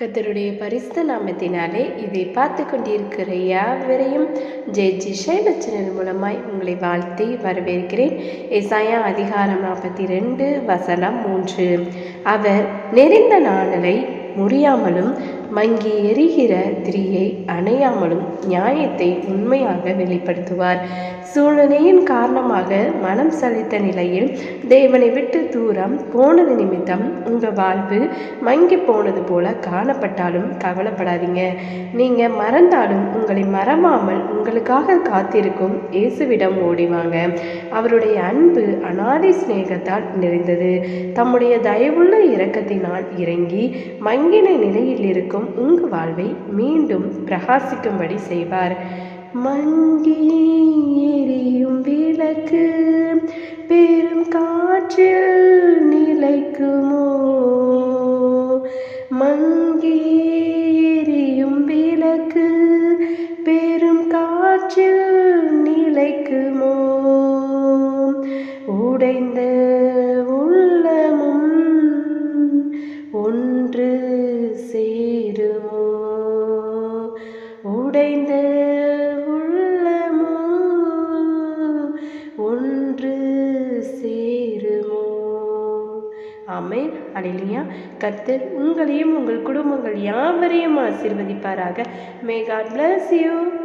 கத்தருடைய பரிசுத்த நாமத்தினாலே இதை பார்த்து கொண்டிருக்கிற யாவரையும் ஜெய் ஜி சேனல் மூலமாய் உங்களை வாழ்த்தி வரவேற்கிறேன். எசாயா அதிகாரம் நாற்பத்தி ரெண்டு வசனம் மூன்று. அவர் நெறிந்த நாணலை முறியாமலும் மங்கி எரிகிற திரியை அணையாமலும் நியாயத்தை உண்மையாக வெளிப்படுத்துவார். சூழ்நிலையின் காரணமாக மனம் சலித்த நிலையில் தேவனை விட்டு தூரம் போனது நிமித்தம் உங்கள் வாழ்வு மங்கி போனது போல காணப்பட்டாலும் கவலைப்படாதீங்க. நீங்கள் மறந்தாலும் உங்களை மறவாமல் உங்களுக்காக காத்திருக்கும் இயேசுவிடம் ஓடிவாங்க அவருடைய அன்பு அனாதி சிநேகத்தால் நிறைந்தது. தம்முடைய தயவுள்ள இரக்கத்தினால் இறங்கி மங்கின நிலையில் இருக்கும் உங்கள் வாழ்வை மீண்டும் பிரகாசிக்கும்படி செய்வார். மங்கி எரியும் விளக்கு பெரும் காற்றில் நிலைக்குமோ? மங்கி எரியும் விளக்கு பெரும் காற்றில் நிலைக்குமோ? உடைந்த ஒன்று சேருமோ? ஆமென். அலையிலியா. கர்த்தர் உங்களையும் உங்கள் குடும்பங்கள் யாவரையும் ஆசீர்வதிப்பாராக. May God bless you